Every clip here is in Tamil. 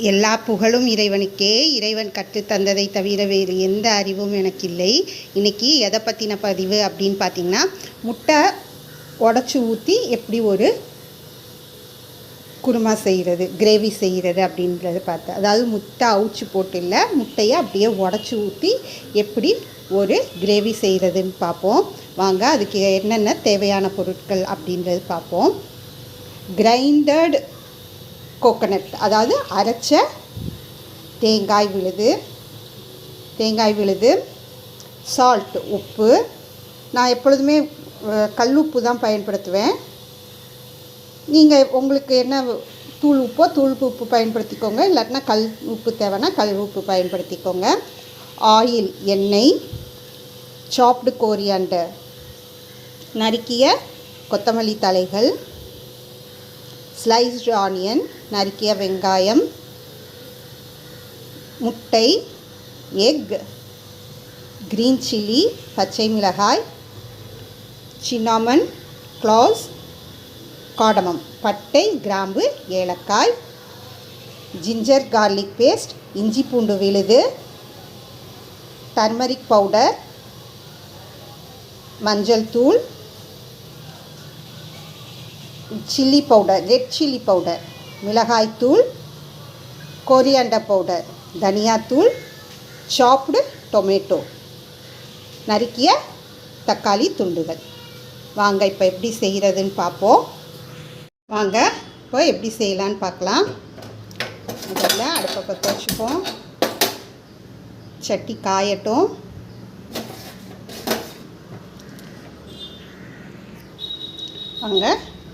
எல்லா புகழும் இறைவனுக்கே. இறைவன் கற்றுத்தந்ததை தவிர வேறு எந்த அறிவும் எனக்கு இல்லை இன்றைக்கி எதை பற்றின பதிவு அப்படின்னு பார்த்தீங்கன்னா முட்டை உடச்சி ஊற்றி எப்படி ஒரு குருமா செய்கிறது கிரேவி செய்கிறது அப்படின்றத பார்த்தேன் அதாவது முட்டை அவுச்சு போட்டு இல்லை முட்டையை அப்படியே உடச்சி ஊற்றி எப்படி ஒரு கிரேவி செய்கிறதுன்னு பார்ப்போம். வாங்க அதுக்கு என்னென்ன தேவையான பொருட்கள் அப்படின்றது பார்ப்போம். கிரைண்டட் கோகனட் அதாவது அரைச்ச தேங்காய் விழுது. தேங்காய் விழுது. சால்ட் உப்பு. நான் எப்பொழுதுமே கல் உப்பு தான் பயன்படுத்துவேன். நீங்கள் உங்களுக்கு என்ன தூள் உப்போ தூள் உப்பு பயன்படுத்திக்கோங்க. இல்லாட்டினா கல் உப்பு தேவைன்னா கல் உப்பு பயன்படுத்திக்கோங்க. ஆயில் எண்ணெய் சாப்டு கோரியாண்டர் நறுக்கிய கொத்தமல்லி தலைகள் ஸ்லைஸ்டு ஆனியன் நறுக்கிய வெங்காயம் முட்டை எக் க்ரீன் சில்லி பச்சை மிளகாய் சின்னாமன் க்ளோஸ் காடமம் பட்டை கிராம்பு ஏலக்காய் ஜிஞ்சர் கார்லிக் பேஸ்ட் இஞ்சி பூண்டு விழுது டர்மரிக் பவுடர் மஞ்சள் தூள் chilli powder red chilli powder மிளகாய்த்தூள் கொரியண்டை பவுடர் தனியாத்தூள் சாப்டு டொமேட்டோ நறுக்கிய தக்காளி துண்டுகள். வாங்க இப்போ எப்படி செய்கிறதுன்னு பார்ப்போம். வாங்க இப்போ எப்படி செய்யலான்னு பார்க்கலாம். முதல்ல அடுப்பை பற்ற வச்சுப்போம். சட்டி காயட்டும். வாங்க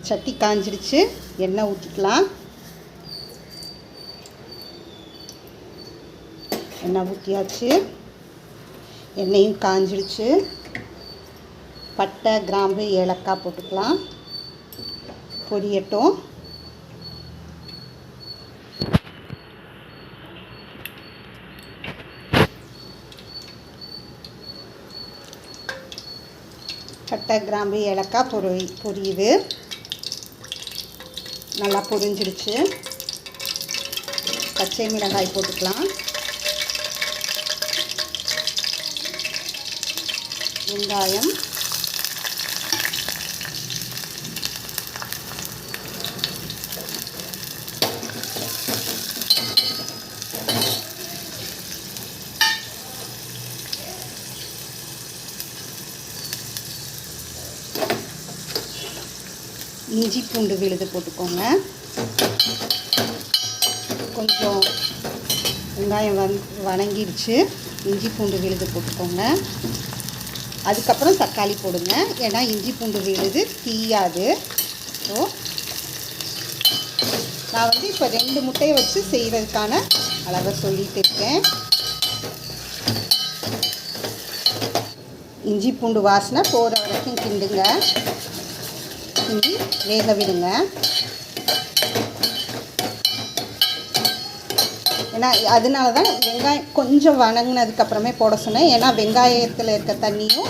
சட்டி காஞ்சிருச்சு எண்ணெய் ஊற்றிக்கலாம் எண்ணெய் ஊற்றியாச்சு எண்ணெயும் காஞ்சிடுச்சு பட்டை கிராம்பு ஏலக்காய் போட்டுக்கலாம். பொரியட்டும். பட்டை கிராம்பு ஏலக்காய் பொரி பொரியுது. நல்லா பொரிஞ்சிடுச்சு பச்சை மிளகாய் போட்டுக்கலாம். வெங்காயம். இஞ்சி பூண்டு விழுது போட்டுக்கோங்க. கொஞ்சம் வெங்காயம் வந் வணங்கிடுச்சு. இஞ்சி பூண்டு விழுது போட்டுக்கோங்க. அதுக்கப்புறம் தக்காளி போடுங்க. ஏன்னா இஞ்சி பூண்டு விழுது தீயாது. ஸோ நான் வந்து இப்போ ரெண்டு முட்டையை வச்சு செய்வதற்கான அளவை சொல்லிட்டு இருக்கேன். இஞ்சி பூண்டு வாசனை போகிற வரைக்கும் கிண்டுங்க. கிண்டி வேக விடுங்க. ஏன்னா அதனால தான் வெங்காயம் கொஞ்சம் வணங்கினதுக்கப்புறமே போட சொன்னேன். ஏன்னா வெங்காயத்தில் இருக்க தண்ணியும்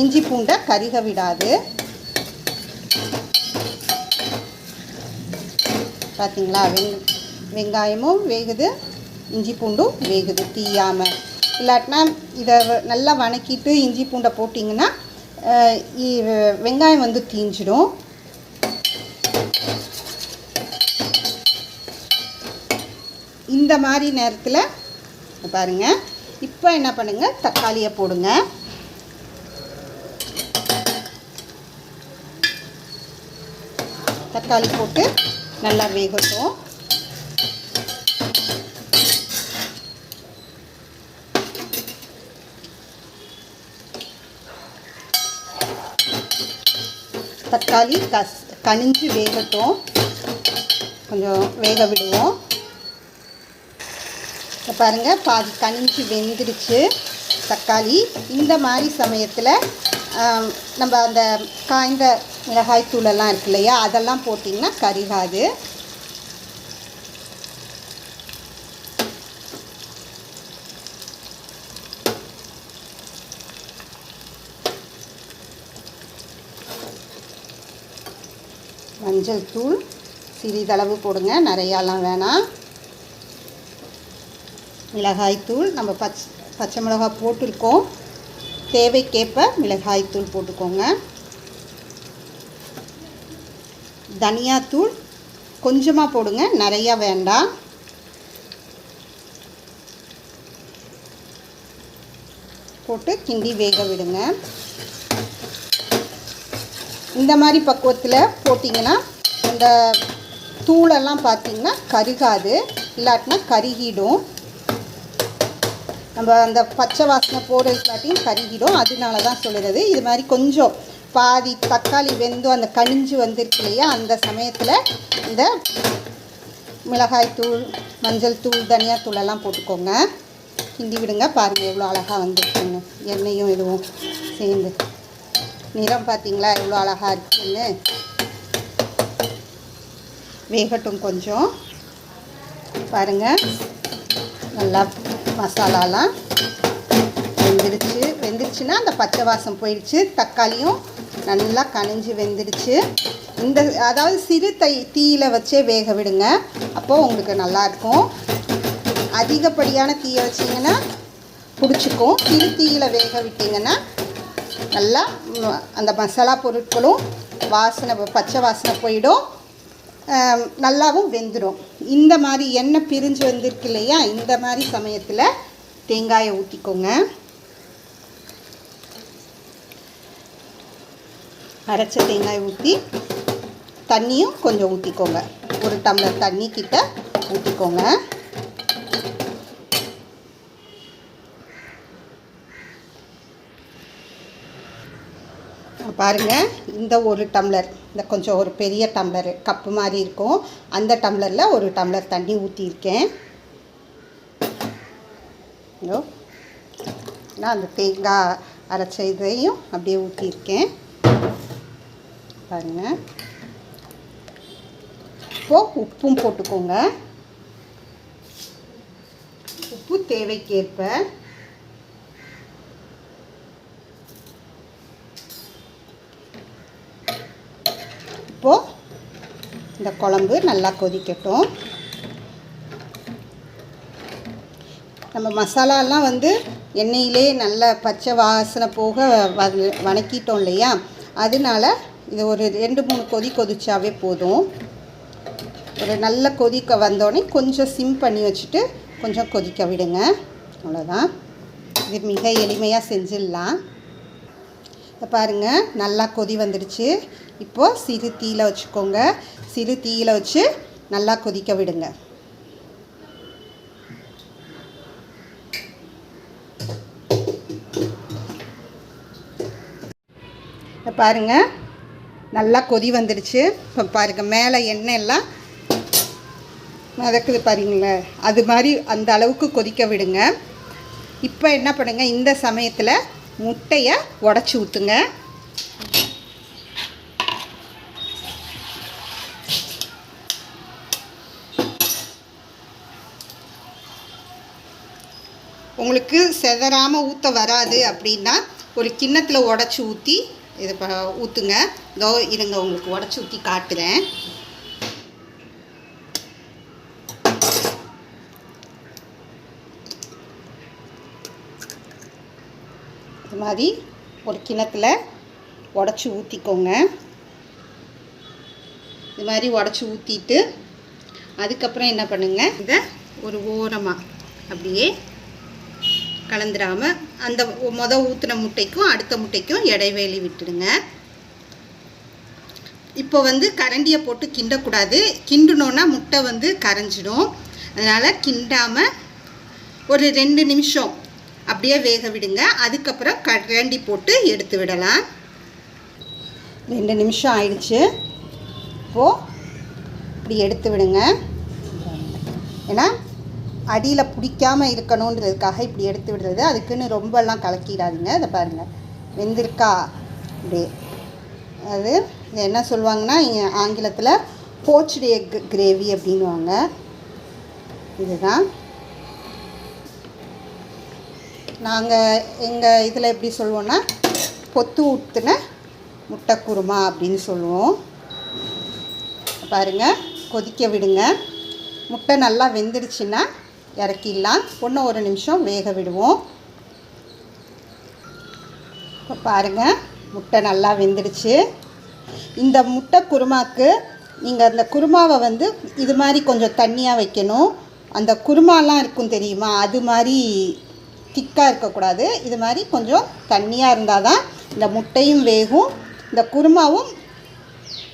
இஞ்சி பூண்டை கருக விடாது. பார்த்தீங்களா வெங் வெங்காயமும் வேகுது இஞ்சி பூண்டும் வேகுது தீயாமல் இல்லாட்டினா இதை நல்லா வணக்கிட்டு இஞ்சி பூண்டை போட்டிங்கன்னா வெங்காயம் வந்து தீஞ்சிடும். இந்த மாதிரி நேரத்தில் பாருங்கள் இப்போ என்ன பண்ணுங்கள் தக்காளியை போடுங்க. தக்காளி போட்டு நல்லா வேகட்டும். தக்காளி கஸ் கனிஞ்சு வேகட்டும். கொஞ்சம் வேக விடுவோம். இப்போ பாருங்கள் பாதி கனிஞ்சு வெந்துடுச்சு தக்காளி. இந்த மாதிரி சமயத்தில் நம்ம அந்த காய்ந்த மிளகாய் தூளெல்லாம் இருக்கு இல்லையா? அதெல்லாம் போட்டிங்கன்னா கரிகாது. மஞ்சள் தூள் சிறிதளவு போடுங்க. நிறையாலாம் வேணாம். மிளகாய்த்தூள். நம்ம பச் பச்சை மிளகாய் போட்டிருக்கோம். தேவைக்கேற்ப மிளகாய்த்தூள் போட்டுக்கோங்க. தனியாத்தூள் கொஞ்சமாக போடுங்க. நிறையா வேண்டாம். போட்டு கிண்டி வேக விடுங்க. இந்த மாதிரி பக்குவத்தில் போட்டிங்கன்னா அந்த தூளெல்லாம் பார்த்தீங்கன்னா கருகாது. இல்லாட்டினா கருகிடும். நம்ம அந்த பச்சை வாசனை போடுறதுக்காட்டியும் கருகிடும். அதனால தான் சொல்லுறது. இது மாதிரி கொஞ்சம் பாதி தக்காளி வெந்தும் அந்த கனிஞ்சு வந்திருக்கு இல்லையா? அந்த சமயத்தில் இந்த மிளகாய் தூள் மஞ்சள் தூள் தனியாத்தூள் எல்லாம் போட்டுக்கோங்க. கிண்டி விடுங்க. பாருங்கள் எவ்வளோ அழகாக வந்துருக்குங்க எண்ணெயும் இதுவும் சேர்ந்து. நிறம் பார்த்தீங்களா? எவ்வளோ அழகாக இருக்குன்னு. வேகட்டும் கொஞ்சம். பாருங்கள் நல்லா மசாலாலாம் வெந்துடுச்சு வெந்துருச்சுன்னா அந்த பச்சை வாசம் போயிடுச்சு தக்காளியும் நல்லா கனிஞ்சு வெந்துடுச்சு இந்த அதாவது சிறு தை தீயில் வச்சே வேக விடுங்க. அப்போது உங்களுக்கு நல்லாயிருக்கும் அதிகப்படியான தீயை வச்சிங்கன்னா பிடிச்சிக்கும். சிறு தீயில் வேக விட்டிங்கன்னா நல்லா அந்த மசாலா பொருட்களும் வாசனை பச்சை வாசனை போயிடும். நல்லாவும் வெந்துடும் இந்த மாதிரி எண்ணெய் பிரிஞ்சு வந்திருக்கு இல்லையா? இந்த மாதிரி சமயத்தில் தேங்காயை ஊற்றிக்கோங்க அரைச்ச தேங்காய் ஊற்றி தண்ணியும் கொஞ்சம் ஊற்றிக்கோங்க ஒரு டம்ளர் தண்ணி கிட்ட ஊற்றிக்கோங்க பாருங்கள் இந்த ஒரு டம்ளர் இந்த கொஞ்சம் ஒரு பெரிய டம்ளர் கப்பு மாதிரி இருக்கும். அந்த டம்ளரில் ஒரு டம்ளர் தண்ணி ஊற்றியிருக்கேன் ஹலோ நான் அந்த தேங்காய் அரைச்ச இதையும் அப்படியே ஊற்றியிருக்கேன் பாருங்கள் இப்போது உப்பும் போட்டுக்கோங்க. உப்பு தேவைக்கேற்ப இப்போது இந்த குழம்பு நல்லா கொதிக்கட்டும். நம்ம மசாலாலாம் வந்து எண்ணெயிலே நல்ல பச்சை வாசனை போக வணக்கிட்டோம் வதக்கிட்டோம் இல்லையா? அதனால இது ஒரு ரெண்டு மூணு கொதி கொதிச்சாவே போதும். ஒரு நல்ல கொதிக்க வந்தோடனே கொஞ்சம் சிம் பண்ணி வச்சுட்டு கொஞ்சம் கொதிக்க விடுங்க. அவ்வளோதான் இது மிக எளிமையாக செஞ்சிடலாம். பாருங்கள் நல்லா கொதி வந்துடுச்சு. இப்போது சிறு தீயில் வச்சுக்கோங்க. சிறு தீயில் வச்சு நல்லா கொதிக்க விடுங்க. இதை பாருங்கள் நல்லா கொதி வந்துடுச்சு. இப்போ பாருங்கள் மேலே எண்ணெய் எல்லாம் மிதக்குது பாருங்களேன் அது மாதிரி அந்த அளவுக்கு கொதிக்க விடுங்க. இப்போ என்ன பண்ணுங்கள் இந்த சமயத்தில் முட்டையை உடச்சி ஊற்றுங்க உங்களுக்கு செதறாமல் ஊற்ற வராது அப்படின்னா ஒரு கிண்ணத்தில் உடச்சி ஊற்றி இதை ப ஊற்றுங்க இதோ இருங்க உங்களுக்கு உடச்சி ஊற்றி காட்டுறேன். இது மாதிரி ஒரு கிணத்துல உடச்சி ஊற்றிக்கோங்க இது மாதிரி உடச்சி ஊற்றிட்டு அதுக்கப்புறம் என்ன பண்ணுங்கள் இதை ஒரு ஓரமாக அப்படியே கலந்துடாமல் அந்த மொத ஊற்றின முட்டைக்கும் அடுத்த முட்டைக்கும் இடைவேளி விட்டுடுங்க. இப்போ வந்து கரண்டியை போட்டு கிண்டக்கூடாது. கிண்டுனோன்னா முட்டை வந்து கரைஞ்சிடும். அதனால் கிண்டாமல் ஒரு ரெண்டு நிமிஷம் அப்படியே வேக விடுங்க. அதுக்கப்புறம் கரண்டி போட்டு எடுத்து விடலாம். ரெண்டு நிமிஷம் ஆயிடுச்சு. இப்போது இப்படி எடுத்து விடுங்க. ஏன்னா அடியில் பிடிக்காமல் இருக்கணுன்றதுக்காக இப்படி எடுத்து விடுறது. அதுக்குன்னு ரொம்பலாம் கலக்கிடாதீங்க. இதை பாருங்கள் வெந்திருக்கா? அப்படியே. அது என்ன சொல்லுவாங்கன்னா இங்கே ஆங்கிலத்தில் போச்சுடைய கிரேவி அப்படின்வாங்க இதுதான். நாங்கள் எங்கள் இதில் எப்படி சொல்லுவோன்னா பொத்து ஊற்றுன முட்டை குருமா அப்படின்னு சொல்லுவோம். பாருங்கள் கொதிக்க விடுங்க. முட்டை நல்லா வெந்துடுச்சுன்னா இறக்கிடலாம். ஒன்று ஒரு நிமிஷம் வேக விடுவோம். இப்போ பாருங்கள் முட்டை நல்லா வெந்துடுச்சு. இந்த முட்டை குருமாக்கு நீங்கள் அந்த குருமாவை வந்து இது மாதிரி கொஞ்சம் தண்ணியாக வைக்கணும். அந்த குருமாலாம் இருக்கும் தெரியுமா? அது மாதிரி திக்காக இருக்கக்கூடாது. இது மாதிரி கொஞ்சம் தண்ணியாக இருந்தால் தான் இந்த முட்டையும் வேகும். இந்த குருமாவும்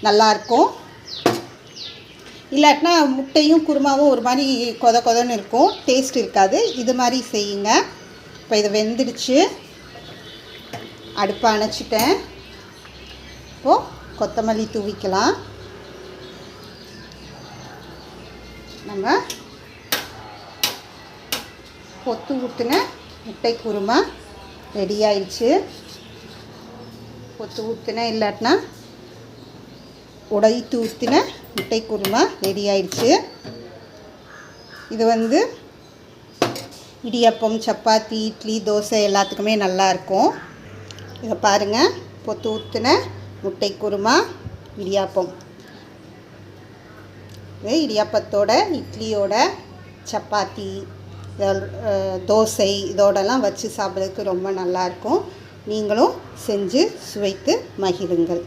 நல்லாயிருக்கும் இல்லாட்டினா முட்டையும் குருமாவும் ஒரு மாதிரி கொத கொதன்னு இருக்கும். டேஸ்ட் இருக்காது. இது மாதிரி செய்யுங்க. இப்போ இது வெந்துடுச்சு. அடுப்பை அணைச்சிட்டேன். இப்போது கொத்தமல்லி தூவிக்கலாம். நம்ம கொத்து ஊற்றின முட்டை குருமா ரெடி ஆயிடுச்சு. கொத்து ஊற்றின இல்லாட்டினா உடைத்து ஊற்றின முட்டை குருமா ரெடி ஆயிடுச்சு. இது வந்து இடியப்பம் சப்பாத்தி இட்லி தோசை எல்லாத்துக்குமே நல்லாயிருக்கும் இதை பாருங்கள் பொத்து ஊற்றின முட்டை குருமா இடியாப்பம். இது இடியாப்பத்தோட இட்லியோட சப்பாத்தி. தோசை இதோடலாம் வச்சு சாப்பிட்றதுக்கு ரொம்ப நல்லாயிருக்கும். நீங்களும் செஞ்சு சுவைத்து மகிழுங்கள்.